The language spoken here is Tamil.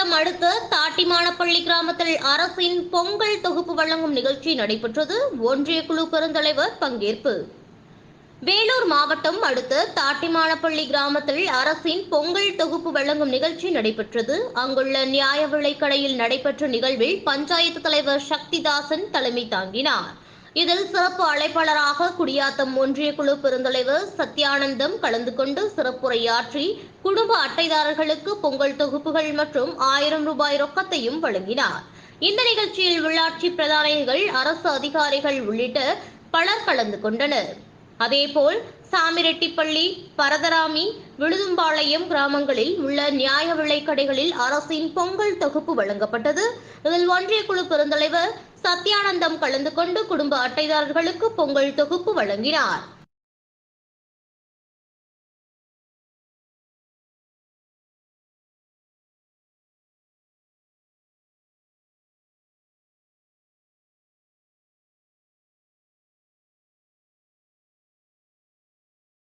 மாவட்டம் அடுத்த தாட்டிமானப்பள்ளி கிராமத்தில் அரசின் பொங்கல் தொகுப்பு வழங்கும் நிகழ்ச்சி நடைபெற்றது. ஒன்றிய குழு பெருந்தலைவர் பங்கேற்பு. வேலூர் மாவட்டம் அடுத்த தாட்டிமானப்பள்ளி கிராமத்தில் அரசின் பொங்கல் தொகுப்பு வழங்கும் நிகழ்ச்சி நடைபெற்றது. அங்குள்ள நியாய விலைக்கடையில் நடைபெற்ற நிகழ்வில் பஞ்சாயத்து தலைவர் சக்திதாசன் தலைமை தாங்கினார். இதில் சிறப்பு அழைப்பாளராக குடியாத்தம் ஒன்றிய குழு பெருந்தலைவர் சத்யானந்தம் கலந்து கொண்டு சிறப்புரையாற்றி குடும்ப அட்டைதாரர்களுக்கு பொங்கல் தொகுப்புகள் மற்றும் ஆயிரம் ரூபாய் ரொக்கத்தையும் வழங்கினார். இந்த நிகழ்ச்சியில் உள்ளாட்சி பிரதானிகள் அரசு அதிகாரிகள் உள்ளிட்ட பலர் கலந்து கொண்டனர். அதேபோல் சாமிரெட்டிப்பள்ளி பரதராமி விழுதும்பாளையம் கிராமங்களில் உள்ள நியாய விலைக்கடைகளில் அரசின் பொங்கல் தொகுப்பு வழங்கப்பட்டது. இதில் ஒன்றிய குழு பெருந்தலைவர் சத்யானந்தம் கலந்து கொண்டு குடும்ப அட்டைதாரர்களுக்கு பொங்கல் தொகுப்பு வழங்கினார்.